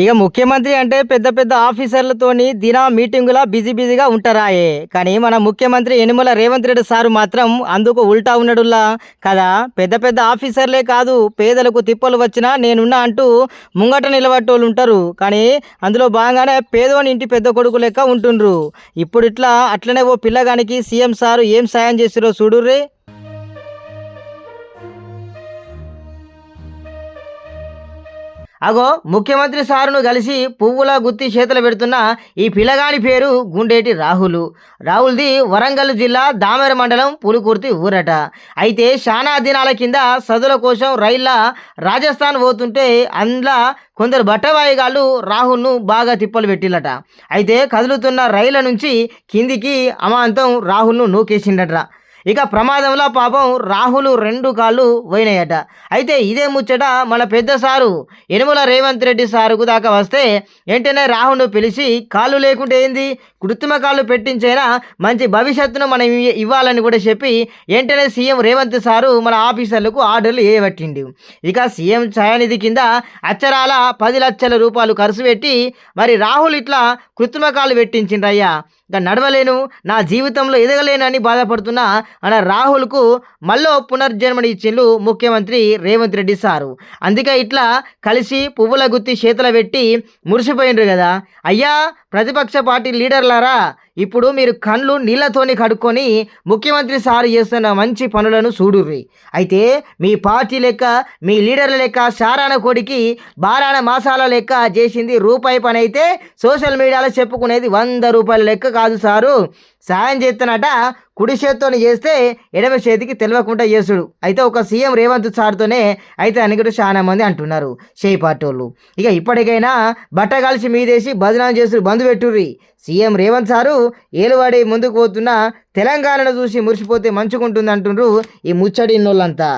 ఇక ముఖ్యమంత్రి అంటే పెద్ద పెద్ద ఆఫీసర్లతోని దినా మీటింగులా బిజీ బిజీగా ఉంటారాయే. కానీ మన ముఖ్యమంత్రి యనుమల రేవంత్ రెడ్డి సారు మాత్రం అందుకు ఉల్టా ఉన్నడుల్లా కదా. పెద్ద పెద్ద ఆఫీసర్లే కాదు పేదలకు తిప్పలు వచ్చినా నేనున్నా అంటూ ముంగట నిలబట్టోళ్ళు ఉంటారు. కానీ అందులో బాగానే పేదోని ఇంటి పెద్ద కొడుకు లెక్క ఉంటుండ్రు. ఇప్పుడు ఇట్లా అట్లనే ఓ పిల్లగానికి సీఎం సారు ఏం సాయం చేసిరో చూడుర్రే. అగో ముఖ్యమంత్రి సారును కలిసి పువ్వుల గుత్తి చేతులు పెడుతున్న ఈ పిల్లగాని పేరు గుండేటి రాహులు. రాహుల్ది వరంగల్ జిల్లా దామెర మండలం పులుకుర్తి ఊరట. అయితే శానా దినాల కింద సదుల కోసం రైళ్ళ రాజస్థాన్ పోతుంటే అందులో కొందరు బట్టవాయిగాళ్ళు రాహుల్ను బాగా తిప్పలు పెట్టిల్లట. అయితే కదులుతున్న రైళ్ళ నుంచి కిందికి అమాంతం రాహుల్ను నూకేసిండట. ఇక ప్రమాదంలో పాపం రాహులు రెండు కాళ్ళు పోయినాయట. అయితే ఇదే ముచ్చట మన పెద్ద సారు యనుమల రేవంత్ రెడ్డి సారుకు దాకా వస్తే వెంటనే రాహుల్ను పిలిచి కాళ్ళు లేకుంటే ఏంది? కృత్రిమ కాళ్ళు పెట్టించైనా? మంచి భవిష్యత్తును మనం ఇవ్వ- ఇవ్వాలని కూడా చెప్పి వెంటనే సీఎం రేవంత్ సారు మన ఆఫీసర్లకు ఆర్డర్లు వేయబట్టిండు ఇక సీఎం ఛాయానిధి కింద అచ్చరాల పది లక్షల రూపాయలు ఖర్చు పెట్టి మరి రాహుల్ ఇట్లా కృత్రిమ కాళ్ళు పెట్టించిండ్రయ్యా. నడవలేను నా జీవితంలో ఎదగలేనని బాధపడుతున్న. మన రాహుల్కు మళ్ళీ పునర్జన్మని ఇచ్చిండు ముఖ్యమంత్రి రేవంత్ రెడ్డి సారు. అందుకే ఇట్లా కలిసి పువ్వుల గుత్తి చేతుల పెట్టి మురిసిపోయిండ్రు కదా. అయ్యా ప్రతిపక్ష పార్టీ లీడర్లారా ఇప్పుడు మీరు కండ్లు నీళ్ళతోని కడుక్కొని ముఖ్యమంత్రి సారు చేస్తున్న మంచి పనులను చూడుర్రి. అయితే మీ పార్టీ లెక్క మీ లీడర్ల లెక్క సారాన కొడికి బారాన మాసాల లెక్క చేసింది రూపాయి పని అయితే సోషల్ మీడియాలో చెప్పుకునేది వంద రూపాయల లెక్క కాదు సారు. సాయం చేస్తున్నట కుడి చేత్తోని చేస్తే ఎడమ చేతికి తెలియకుండా చేసుడు అయితే ఒక సీఎం రేవంత్ సార్తోనే అయితే అని కూడా చాలా మంది అంటున్నారు. చేయి పార్టోళ్ళు ఇక ఇప్పటికైనా బట్ట కలిసి మీదేసి భజనాలు చేసుడు బంధు పెట్టుర్రి. సీఎం రేవంత్ సారు ఏలువాడి ముందుకు పోతున్న తెలంగాణను చూసి మురిసిపోతే మంచుకుంటుంది అంటుండ్రు ఈ ముచ్చడి వాళ్ళంతా